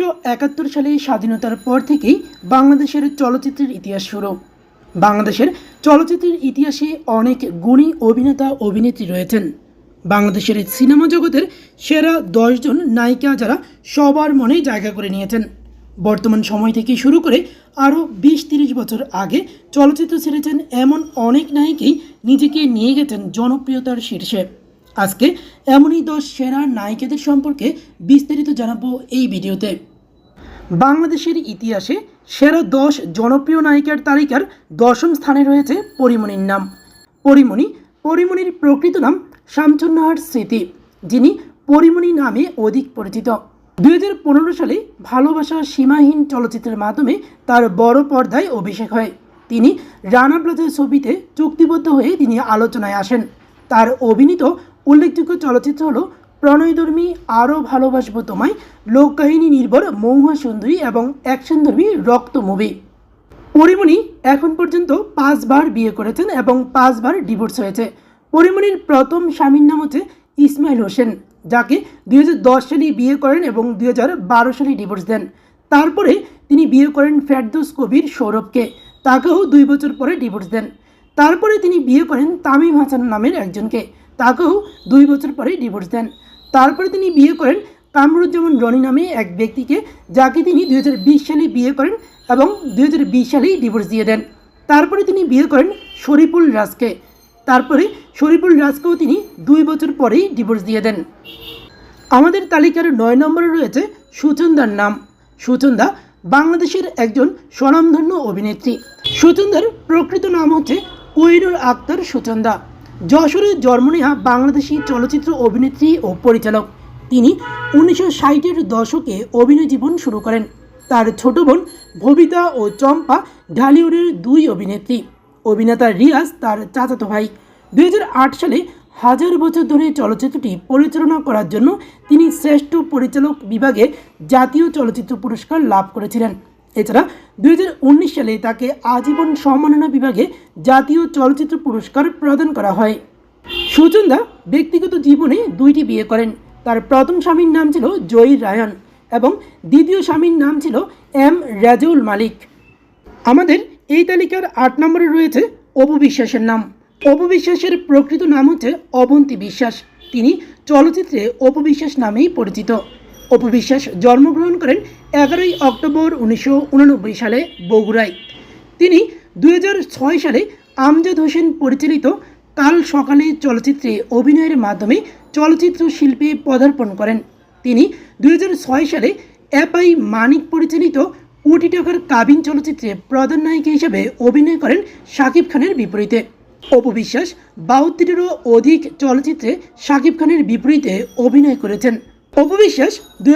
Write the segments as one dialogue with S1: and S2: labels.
S1: উনিশশো একাত্তর সালে স্বাধীনতার পর থেকেই বাংলাদেশের চলচ্চিত্রের ইতিহাস শুরু। বাংলাদেশের চলচ্চিত্রের ইতিহাসে অনেক গুণী অভিনেতা, অভিনেত্রী রয়েছেন। বাংলাদেশের সিনেমা জগতের সেরা দশজন নায়িকা যারা সবার মনে জায়গা করে নিয়েছেন। বর্তমান সময় থেকে শুরু করে আরও বিশ তিরিশ বছর আগে চলচ্চিত্র ছেড়েছেন এমন অনেক নায়িকাই নিজেকে নিয়ে গেছেন জনপ্রিয়তার শীর্ষে। আজকে এমনই দশ সেরা নায়িকাদের সম্পর্কে বিস্তারিত জানাব এই ভিডিওতে। বাংলাদেশের ইতিহাসে সেরা দশ জনপ্রিয় নায়িকার তালিকার দশম স্থানে রয়েছে পরিমণির নাম। পরিমণি, পরিমণির প্রকৃত নাম শামচুন্নাহার স্মৃতি, যিনি পরিমণি নামে অধিক পরিচিত। দুই হাজার পনেরো সালে ভালোবাসা সীমাহীন চলচ্চিত্রের মাধ্যমে তার বড় পর্দায় অভিষেক হয়। তিনি রানা প্লাজা ছবিতে চুক্তিবদ্ধ হয়ে তিনি আলোচনায় আসেন। তার অভিনীত উল্লেখযোগ্য চলচ্চিত্র হল প্রণয়ধর্মী আরও ভালোবাসবো তোমায়। লোককাহিনী নির্ভর মৌহা সুন্দরী এবং অ্যাকশনধর্মী রক্ত মুভি। পরিমণি এখন পর্যন্ত পাঁচবার বিয়ে করেছেন এবং পাঁচবার ডিভোর্স হয়েছে। পরিমণির প্রথম স্বামীর নাম হচ্ছে ইসমাইল হোসেন, যাকে দুই হাজার দশ সালে বিয়ে করেন এবং দুই হাজার বারো সালে ডিভোর্স দেন। তারপরে তিনি বিয়ে করেন ফেরদৌস কবির সৌরভকে, তাকেও দুই বছর পরে ডিভোর্স দেন। তারপরে তিনি বিয়ে করেন তামিম হাসান নামের একজনকে, তাকেও দুই বছর পরে ডিভোর্স দেন। তারপরে তিনি বিয়ে করেন কামরুজ্জামান রনি নামে এক ব্যক্তিকে, যাকে তিনি দুই হাজার বিশ সালে বিয়ে করেন এবং দু হাজার বিশ সালেই ডিভোর্স দিয়ে দেন। তারপরে তিনি বিয়ে করেন শরীফুল রাজকে। তারপরে শরীফুল রাজকেও তিনি দুই বছর পরেই ডিভোর্স দিয়ে দেন। আমাদের তালিকার নয় নম্বরে রয়েছে সুচন্দার নাম। সুচন্দা বাংলাদেশের একজন স্বনামধন্য অভিনেত্রী। সুচন্দার প্রকৃত নাম হচ্ছে কৈরুর আক্তার সুচন্দা। যশোরে জন্ম নেওয়া বাংলাদেশি চলচ্চিত্র অভিনেত্রী ও পরিচালক। তিনি উনিশশো ষাটের দশকে অভিনয় জীবন শুরু করেন। তার ছোট বোন ভবিতা ও চম্পা ঢালিউডের দুই অভিনেত্রী। অভিনেতা রিয়াজ, তার চাচাতো ভাই। দুই হাজার আট সালে হাজার বছর ধরে চলচ্চিত্রটি পরিচালনা করার জন্য তিনি শ্রেষ্ঠ পরিচালক বিভাগে জাতীয় চলচ্চিত্র পুরস্কার লাভ করেছিলেন। এছাড়া দুই হাজার উনিশ সালে তাকে আজীবন সম্মাননা বিভাগে জাতীয় চলচ্চিত্র পুরস্কার প্রদান করা হয়। সুচন্দা ব্যক্তিগত জীবনে দুইটি বিয়ে করেন। তার প্রথম স্বামীর নাম ছিল জয়ী রায়ন এবং দ্বিতীয় স্বামীর নাম ছিল এম রাজউল মালিক। আমাদের এই তালিকার আট নম্বরে রয়েছে অপু বিশ্বাসের নাম। অপু বিশ্বাসের প্রকৃত নাম হচ্ছে অবন্তী বিশ্বাস। তিনি চলচ্চিত্রে অপু বিশ্বাস নামেই পরিচিত। অপু বিশ্বাস জন্মগ্রহণ করেন এগারোই অক্টোবর উনিশশো উননব্বই সালে বগুড়ায়। তিনি দু হাজার ছয় সালে আমজাদ হোসেন পরিচালিত কাল সকালে চলচ্চিত্রে অভিনয়ের মাধ্যমে চলচ্চিত্র শিল্পে পদার্পণ করেন। তিনি দু হাজার ছয় সালে এপাই মানিক পরিচালিত কোটি টাকার কাবিন চলচ্চিত্রে প্রধান নায়িকা হিসেবে অভিনয় করেন শাকিব খানের বিপরীতে। অপু বিশ্বাস বাহাত্তরেরও অধিক চলচ্চিত্রে শাকিব খানের বিপরীতে অভিনয় করেছেন। অপু বিশ্বাস দুই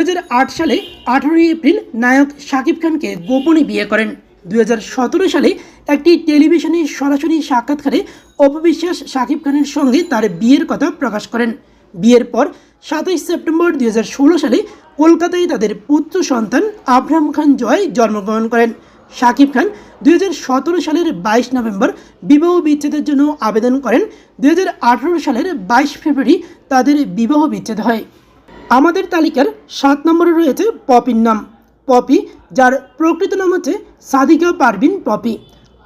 S1: সালে আঠারোই এপ্রিল নায়ক শাকিব খানকে গোপনে বিয়ে করেন। দুই হাজার সতেরো সালে একটি টেলিভিশনে সরাসরি সাক্ষাৎকারে অপবিশ্বাস শাকিব খানের সঙ্গে তার বিয়ের কথা প্রকাশ করেন। বিয়ের পর সাতাইশ সেপ্টেম্বর দুই হাজার ষোলো সালে কলকাতায় তাদের পুত্র সন্তান আবরাম খান জয় জন্মগ্রহণ করেন। শাকিব খান দুই হাজার সতেরো সালের বাইশ নভেম্বর বিবাহ বিচ্ছেদের জন্য আবেদন করেন। দুই হাজার আঠেরো সালের বাইশ ফেব্রুয়ারি তাদের বিবাহ বিচ্ছেদ হয়। আমাদের তালিকার সাত নম্বরে রয়েছে পপির নাম। পপি, যার প্রকৃত নাম হচ্ছে সাদিকা পারভিন পপি।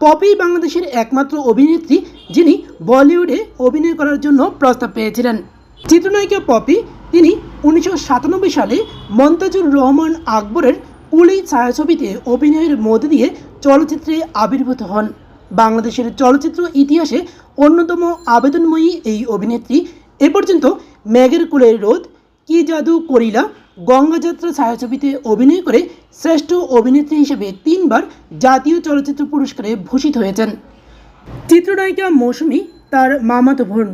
S1: পপি বাংলাদেশের একমাত্র অভিনেত্রী যিনি বলিউডে অভিনয় করার জন্য প্রস্তাব পেয়েছিলেন। চিত্রনায়িকা পপি, তিনি উনিশশো সাতানব্বই সালে মন্তাজুর রহমান আকবরের কুলি ছায়াছবিতে অভিনয়ের মধ্য দিয়ে চলচ্চিত্রে আবির্ভূত হন। বাংলাদেশের চলচ্চিত্র ইতিহাসে অন্যতম আবেদনময়ী এই অভিনেত্রী। এ পর্যন্ত ম্যাগের কুলের রোদ কি জাদু করিলা? গঙ্গাযাত্রা ছায়াছবিতে অভিনয় করে শ্রেষ্ঠ অভিনেত্রী হিসেবে তিনবার জাতীয় চলচ্চিত্র পুরস্কারে ভূষিত হয়েছেন। চিত্রনায়িকা মৌসুমী, তার মামাতো বোন।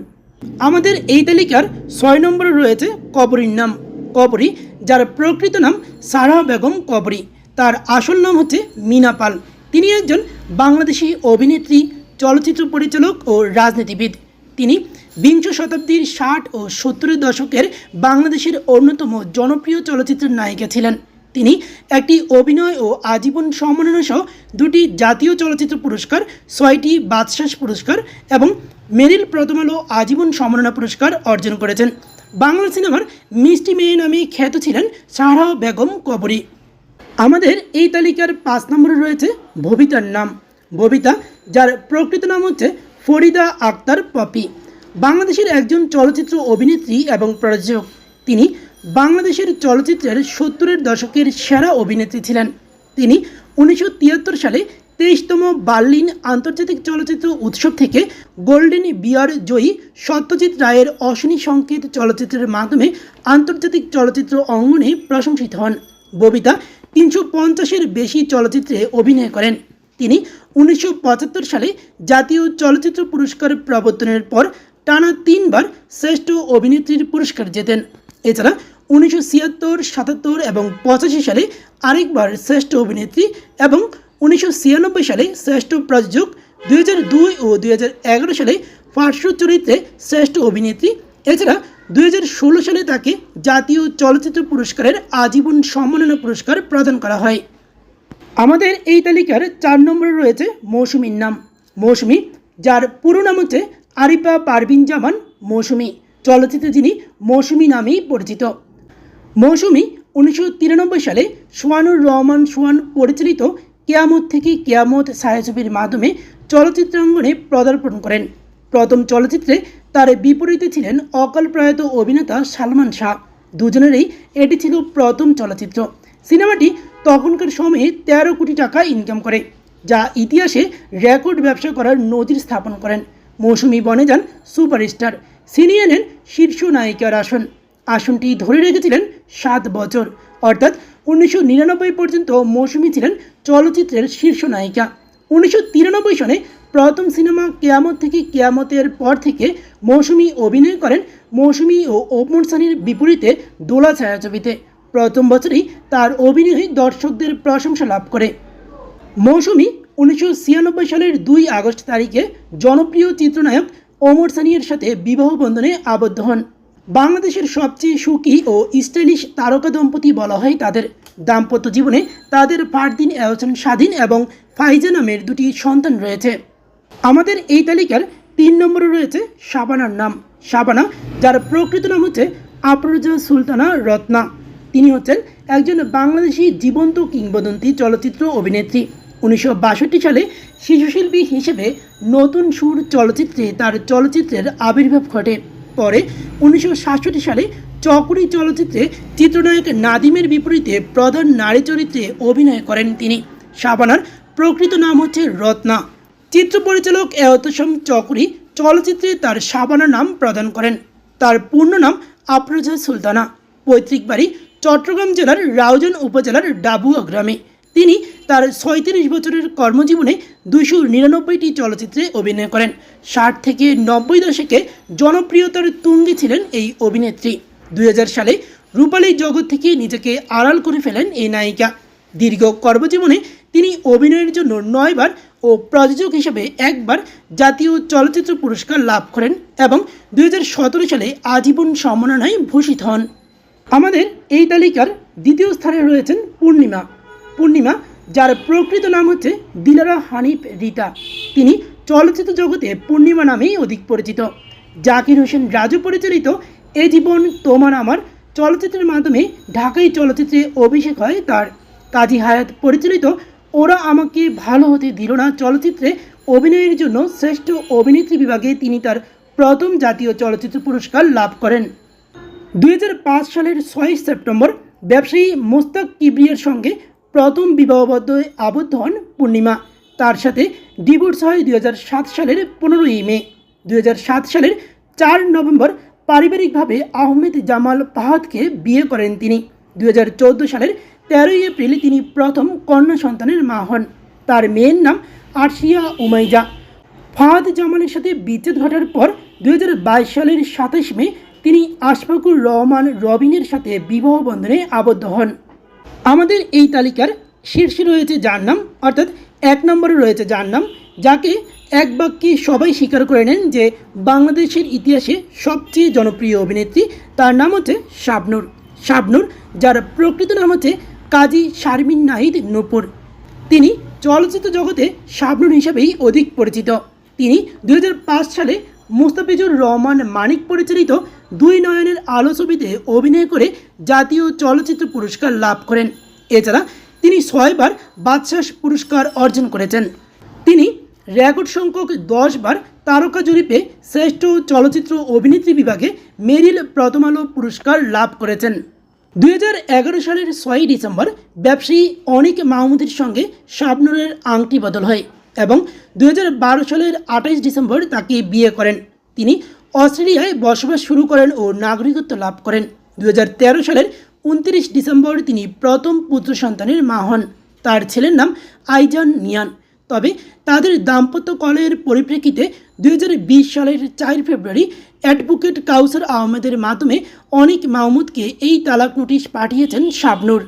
S1: আমাদের এই তালিকার ছয় নম্বরে রয়েছে কবরীর নাম। কবরী, যার প্রকৃত নাম সারা বেগম কবরী। তার আসল নাম হচ্ছে মিনা পাল। তিনি একজন বাংলাদেশি অভিনেত্রী, চলচ্চিত্র পরিচালক ও রাজনীতিবিদ। তিনি বিংশ শতাব্দীর ষাট ও সত্তরের দশকের বাংলাদেশের অন্যতম জনপ্রিয় চলচ্চিত্রের নায়িকা ছিলেন। তিনি একটি অভিনয় ও আজীবন সম্মাননা সহ দুটি জাতীয় চলচ্চিত্র পুরস্কার, ছয়টি বাদশাস পুরস্কার এবং মেরিল প্রথম আলো আজীবন সম্মাননা পুরস্কার অর্জন করেছেন। বাংলা সিনেমার মিষ্টি মেয়ে নামে খ্যাত ছিলেন সাহরা বেগম কবরী। আমাদের এই তালিকার পাঁচ নম্বরে রয়েছে ববিতার নাম। ববিতা, যার প্রকৃত নাম হচ্ছে ফরিদা আক্তার পপি। বাংলাদেশের একজন চলচ্চিত্র অভিনেত্রী এবং প্রযোজক। তিনি বাংলাদেশের চলচ্চিত্রের সত্তরের দশকের সেরা অভিনেত্রী ছিলেন। তিনি উনিশশো তিয়াত্তর সালে তেইশতম বার্লিন আন্তর্জাতিক চলচ্চিত্র উৎসব থেকে গোল্ডেন বিয়ার জয়ী সত্যজিৎ রায়ের অশ্বিনী সংকেত চলচ্চিত্রের মাধ্যমে আন্তর্জাতিক চলচ্চিত্র অঙ্গনে প্রশংসিত হন। ববিতা তিনশো পঞ্চাশের বেশি চলচ্চিত্রে অভিনয় করেন। তিনি উনিশশো পঁচাত্তর সালে জাতীয় চলচ্চিত্র পুরস্কার প্রবর্তনের পর টানা তিনবার শ্রেষ্ঠ অভিনেত্রীর পুরস্কার জেতেন। এছাড়া উনিশশো ছিয়াত্তর, সাতাত্তর এবং পঁচাশি সালে আরেকবার শ্রেষ্ঠ অভিনেত্রী এবং উনিশশো ছিয়ানব্বই সালে শ্রেষ্ঠ প্রযোজক, দুই ও দুই হাজার এগারো সালে পার্শ্ব চরিত্রে শ্রেষ্ঠ অভিনেত্রী। এছাড়া দুই হাজার ষোলো সালে তাকে জাতীয় চলচ্চিত্র পুরস্কারের আজীবন সম্মাননা পুরস্কার প্রদান করা হয়। আমাদের এই তালিকার চার নম্বরে রয়েছে মৌসুমীর নাম। মৌসুমী, যার পুরো নাম হচ্ছে আরিফা পারভিন জামান, মৌসুমী। চলচ্চিত্রে যিনি মৌসুমী নামেই পরিচিত। মৌসুমী উনিশশো সালে সোয়ানুর রহমান সোয়ান পরিচালিত কেয়ামত থেকে কেয়ামত ছায়াছবির মাধ্যমে চলচ্চিত্রাঙ্গনে পদার্পণ করেন। প্রথম চলচ্চিত্রে তার বিপরীতে ছিলেন অকাল প্রয়াত অভিনেতা সালমান শাহ। দুজনেরই এটি ছিল প্রথম চলচ্চিত্র। সিনেমাটি তখনকার সময়ে তেরো কোটি টাকা ইনকাম করে, যা ইতিহাসে রেকর্ড ব্যবসা করার নজির স্থাপন করেন। মৌসুমী বনে যান সুপারস্টার। ছিনিয়ে নেন শীর্ষ নায়িকার আসন। আসনটি ধরে রেখেছিলেন সাত বছর। অর্থাৎ উনিশশো নিরানব্বই পর্যন্ত মৌসুমী ছিলেন চলচ্চিত্রের শীর্ষ নায়িকা। উনিশশো তিরানব্বই সনে প্রথম সিনেমা কেয়ামত থেকে কেয়ামতের পর থেকে মৌসুমী অভিনয় করেন মৌসুমী ও ওপন সানির বিপরীতে দোলা ছায়াছবিতে। প্রথম বছরই তার অভিনয় দর্শকদের প্রশংসা লাভ করে। মৌসুমী উনিশশো ছিয়ানব্বই সালের দুই আগস্ট তারিখে জনপ্রিয় চিত্রনায়ক ওমর সানিয়ের সাথে বিবাহ বন্ধনে আবদ্ধ হন। বাংলাদেশের সবচেয়ে সুখী ও স্টাইলিশ তারকা দম্পতি বলা হয় তাদের। দাম্পত্য জীবনে তাদের ফারদিন এহসান স্বাধীন এবং ফাইজা নামের দুটি সন্তান রয়েছে। আমাদের এই তালিকার তিন নম্বরে রয়েছে শাবানার নাম। শাবানা, যার প্রকৃত নাম হচ্ছে আফরোজা সুলতানা রত্না। তিনি হচ্ছেন একজন বাংলাদেশি জীবন্ত কিংবদন্তি চলচ্চিত্র অভিনেত্রী। উনিশশো বাষট্টি সালে শিশুশিল্পী হিসেবে নতুন সুর চলচ্চিত্রে তার চলচ্চিত্রের আবির্ভাব ঘটে। পরে উনিশশো সাতষট্টি সালে চকরি চলচ্চিত্রে চিত্রনায়ক নাদিমের বিপরীতে প্রধান নারী চরিত্রে অভিনয় করেন তিনি। শাবানার প্রকৃত নাম হচ্ছে রত্না। চিত্র পরিচালক এহতসম চকরি চলচ্চিত্রে তার শাবানা নাম প্রদান করেন। তার পূর্ণ নাম আফরোজা সুলতানা। পৈতৃক বাড়ি চট্টগ্রাম জেলার রাউজান উপজেলার ডাবুয়া গ্রামে। তিনি তার ছয়ত্রিশ বছরের কর্মজীবনে দুশো নিরানব্বইটি চলচ্চিত্রে অভিনয় করেন। ষাট থেকে নব্বই দশকে জনপ্রিয়তার তুঙ্গে ছিলেন এই অভিনেত্রী। দুই হাজার সালে রূপালী জগৎ থেকে নিজেকে আড়াল করে ফেলেন এই নায়িকা। দীর্ঘ কর্মজীবনে তিনি অভিনয়ের জন্য নয়বার ও প্রযোজক হিসেবে একবার জাতীয় চলচ্চিত্র পুরস্কার লাভ করেন এবং দুই হাজার সতেরো সালে আজীবন সম্মাননায় ভূষিত হন। আমাদের এই তালিকার দ্বিতীয় স্থানে রয়েছেন পূর্ণিমা। পূর্ণিমা, যার প্রকৃত নাম হচ্ছে দিলারা হানিফ রিতা। তিনি চলচ্চিত্র জগতে পূর্ণিমা নামেই অধিক পরিচিত। জাকির হোসেন রাজু পরিচালিত এ জীবন তোমার আমার চলচ্চিত্রের মাধ্যমে ঢাকাই চলচ্চিত্রে অভিষেক হয় তার। কাজী হায়াত পরিচালিত ওরা আমাকে ভালো হতে দিল না চলচ্চিত্রে অভিনয়ের জন্য শ্রেষ্ঠ অভিনেত্রী বিভাগে তিনি তার প্রথম জাতীয় চলচ্চিত্র পুরস্কার লাভ করেন। দুই হাজার পাঁচ সালের ছয় সেপ্টেম্বর ব্যবসায়ী মোস্তাক কিবরিয়ার সঙ্গে প্রথম বিবাহবদ্ধ আবদ্ধ হন পূর্ণিমা। তার সাথে ডিভোর্স হয় দুই হাজার সাত সালের পনেরোই মে। দুই হাজার সাত সালের চার নভেম্বর পারিবারিকভাবে আহমেদ জামাল ফাহাদকে বিয়ে করেন তিনি। দুই হাজার চোদ্দ সালের তেরোই এপ্রিল তিনি প্রথম কন্যা সন্তানের মা হন। তার মেয়ের নাম আরশিয়া উমাইজা। ফাহাদ জামালের সাথে বিচ্ছেদ ঘটার পর দু হাজার বাইশ সালের সাতাশ মে তিনি আশফাকুর রহমান রবিনের সাথে বিবাহ বন্ধনে আবদ্ধ হন। আমাদের এই তালিকার শীর্ষে রয়েছে যার নাম, অর্থাৎ এক নম্বরে রয়েছে যার নাম, যাকে এক বাক্যে সবাই স্বীকার করে নেন যে বাংলাদেশের ইতিহাসে সবচেয়ে জনপ্রিয় অভিনেত্রী, তার নাম হচ্ছে শাবনুর। শাবনুর, যার প্রকৃত নাম হচ্ছে কাজী শারমিন নাহিদ নূপুর। তিনি চলচ্চিত্র জগতে শাবনুর হিসেবেই অধিক পরিচিত। তিনি দু হাজার পাঁচ সালে মুস্তাফিজুর রহমান মানিক পরিচালিত দুই নয়নের আলো ছবিতে অভিনয় করে জাতীয় চলচ্চিত্র পুরস্কার লাভ করেন। এছাড়া তিনি ছয়বার বাদশাহ পুরস্কার অর্জন করেছেন। তিনি রেকর্ড সংখ্যক দশবার তারকা জরিপে শ্রেষ্ঠ চলচ্চিত্র অভিনেত্রী বিভাগে মেরিল প্রথম আলো পুরস্কার লাভ করেছেন। দু হাজার এগারো সালের ছয়ই ডিসেম্বর ব্যবসায়ী অনিক মাহমুদের সঙ্গে শাবনুরের আংটি বদল হয়। এবং দু হাজার বারো সালের আঠাইশ ডিসেম্বর তাকে বিয়ে করেন। তিনি অস্ট্রেলিয়ায় বসবাস শুরু করেন ও নাগরিকত্ব লাভ করেন। দু হাজার তেরো সালের উনত্রিশ ডিসেম্বর তিনি প্রথম পুত্র সন্তানের মা হন। তার ছেলের নাম আইজান নিয়ান। তবে তাদের দাম্পত্য কলের পরিপ্রেক্ষিতে দু হাজার বিশ সালের চার ফেব্রুয়ারি অ্যাডভোকেট কাউসার আহমেদের মাধ্যমে অনেক মাহমুদকে এই তালাক নোটিশ পাঠিয়েছেন শাবনুর।